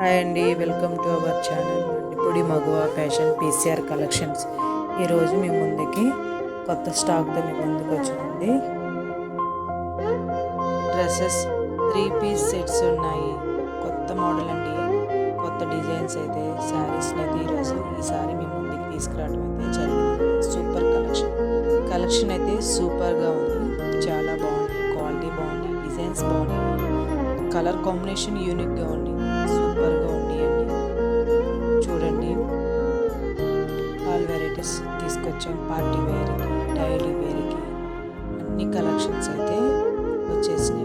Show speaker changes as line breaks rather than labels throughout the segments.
Hi అండి welcome to our channel ఇప్పుడు మగువ fashion PCR collections ఈరోజు మీ ముందుకి కొత్త స్టాక్తో మీ ముందుకు వచ్చింది. డ్రెస్సెస్ త్రీ పీస్ సెట్స్ ఉన్నాయి. కొత్త మోడల్ అండి. కొత్త డిజైన్స్ అయితే శారీస్ అయితే ఈరోజు ఈసారి మీ ముందుకి తీసుకురావడం అయితే జరిగింది. సూపర్ కలెక్షన్ కలెక్షన్ అయితే సూపర్గా ఉంది. చాలా బాగుంది. క్వాలిటీ బాగుంది. డిజైన్స్ బాగున్నాయి. కలర్ కాంబినేషన్ యూనిక్గా ఉంది. వెరైటీస్ తీసుకొచ్చాం. పార్టీ వేర్కి డైలీ వేర్కి అన్ని కలెక్షన్స్ అయితే వచ్చేసినాయి.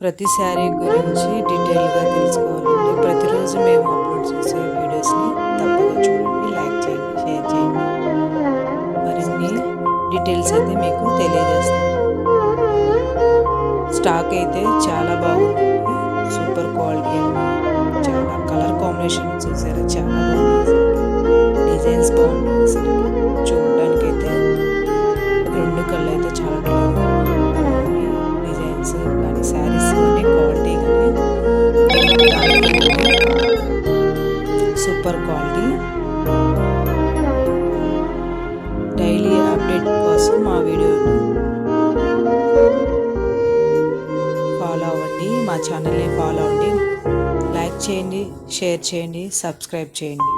ప్రతి శారీ గురించి డీటెయిల్గా తెలుసుకోవాలంటే ప్రతిరోజు మేము అప్లోడ్ చేసే వీడియోస్ని తప్పగా చూడండి లైక్ చేయండి షేర్ చేయండి. మరిన్ని డీటెయిల్స్ అయితే మీకు తెలియజేస్తాం స్టాక్ అయితే చాలా బాగుంది. సూపర్ క్వాలిటీ అండి. చాలా కలర్ కాంబినేషన్ చూసారా చాలా బాగుంది. డిజైన్స్ బాగున్నాయి చూడడానికి అయితే రెండు కళ్ళు అయితే చాలా బాగుంది డిజైన్స్ కానీ శారీస్ కానీ క్వాలిటీ కానీ సూపర్ క్వాలిటీ. మా ఛానల్ని ఫాలో అవ్వండి. లైక్ చేయండి షేర్ చేయండి సబ్స్క్రైబ్ చేయండి.